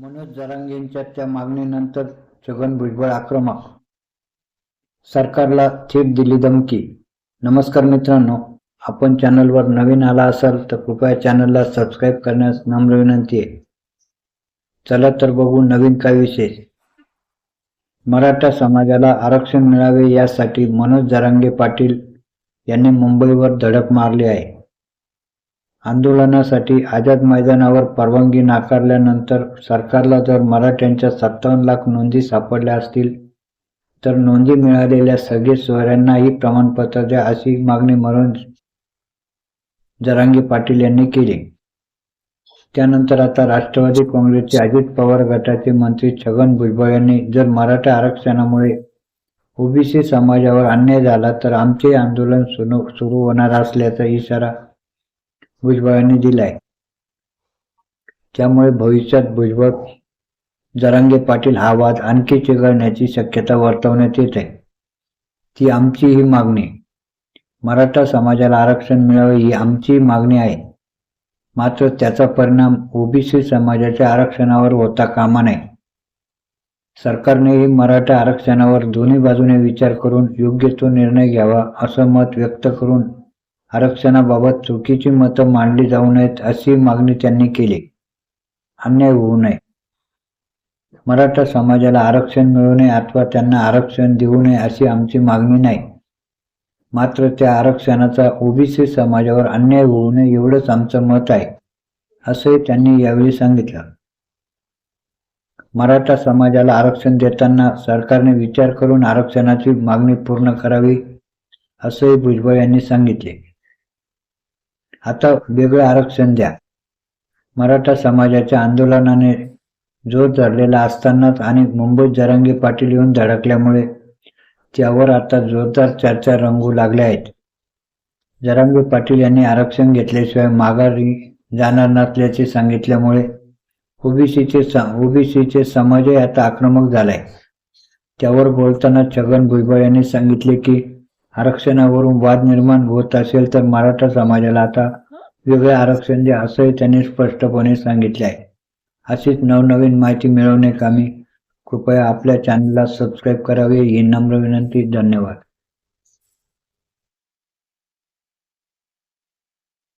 मनोज जरांगेंच्या त्या मागणीनंतर छगन भुजबळ आक्रमक. सरकारला थेट दिली धमकी. नमस्कार मित्रांनो आपण चॅनलवर नवीन आला असाल तर कृपया चॅनलला सबस्क्राईब करण्यास नम्र विनंती आहे. चला तर बघू नवीन काय विशेष. मराठा समाजाला आरक्षण मिळावे यासाठी मनोज जरांगे पाटील यांनी मुंबईवर धडक मारली आहे. आंदोलनासाठी आझाद मैदानावर परवानगी नाकारल्यानंतर सरकारला जर मराठ्यांच्या सत्तावन्न लाख नोंदी सापडल्या असतील तर नोंदी मिळालेल्या सगळे सोयऱ्यांनाही प्रमाणपत्र द्या अशी मागणी म्हणून जरांगी पाटील यांनी केली. त्यानंतर आता राष्ट्रवादी काँग्रेसचे अजित पवार गटाचे मंत्री छगन भुजबळ यांनी जर मराठा आरक्षणामुळे ओबीसी समाजावर अन्याय झाला तर आमचे आंदोलन सुरू होणार असल्याचा इशारा भुजबळाने दिलाय. त्यामुळे भविष्यात भुजबळ जरांगे पाटील हा वाद आणखी चिघळण्याची शक्यता वर्तवण्यात येत. आहे ती आमची ही मागणी. मराठा समाजाला आरक्षण मिळावे ही आमची मागणी आहे. मात्र त्याचा परिणाम ओबीसी समाजाच्या आरक्षणावर होता कामा नये. सरकारनेही मराठा आरक्षणावर दोन्ही बाजूने विचार करून योग्य तो निर्णय घ्यावा असं मत व्यक्त करून आरक्षणाबाबत चुकीची मतं मांडली जाऊ नयेत अशी मागणी त्यांनी केली. अन्याय होऊ नये. मराठा समाजाला आरक्षण मिळू नये अथवा त्यांना आरक्षण देऊ नये अशी आमची मागणी नाही. मात्र त्या आरक्षणाचा ओबीसी समाजावर अन्याय होऊ नये एवढंच आमचं मत आहे असंही त्यांनी यावेळी सांगितलं. मराठा समाजाला आरक्षण देताना सरकारने विचार करून आरक्षणाची मागणी पूर्ण करावी असंही भुजबळ यांनी सांगितले. आता वेगळं आरक्षण द्या. मराठा समाजाच्या आंदोलनाने जोर धरलेला असतानाच आणि मुंबईत जरंगी पाटील येऊन धडकल्यामुळे त्यावर आता जोरदार चर्चा रंगू लागल्या आहेत. जरंगी पाटील यांनी आरक्षण घेतल्याशिवाय माघारी जाणार नसल्याचे सांगितल्यामुळे ओबीसीचे ओबीसीचे समाजही आता आक्रमक झालाय. त्यावर बोलताना छगन भुजबळ यांनी सांगितले की आरक्षणावरून वाद निर्माण होत असेल तर मराठा समाजाला आता वेगळे आरक्षण द्या असंही त्यांनी स्पष्टपणे सांगितले आहे. अशीच नवनवीन माहिती मिळवण्याकामी कृपया आपल्या चॅनलला सबस्क्राईब करावे ही नम्र विनंती. धन्यवाद.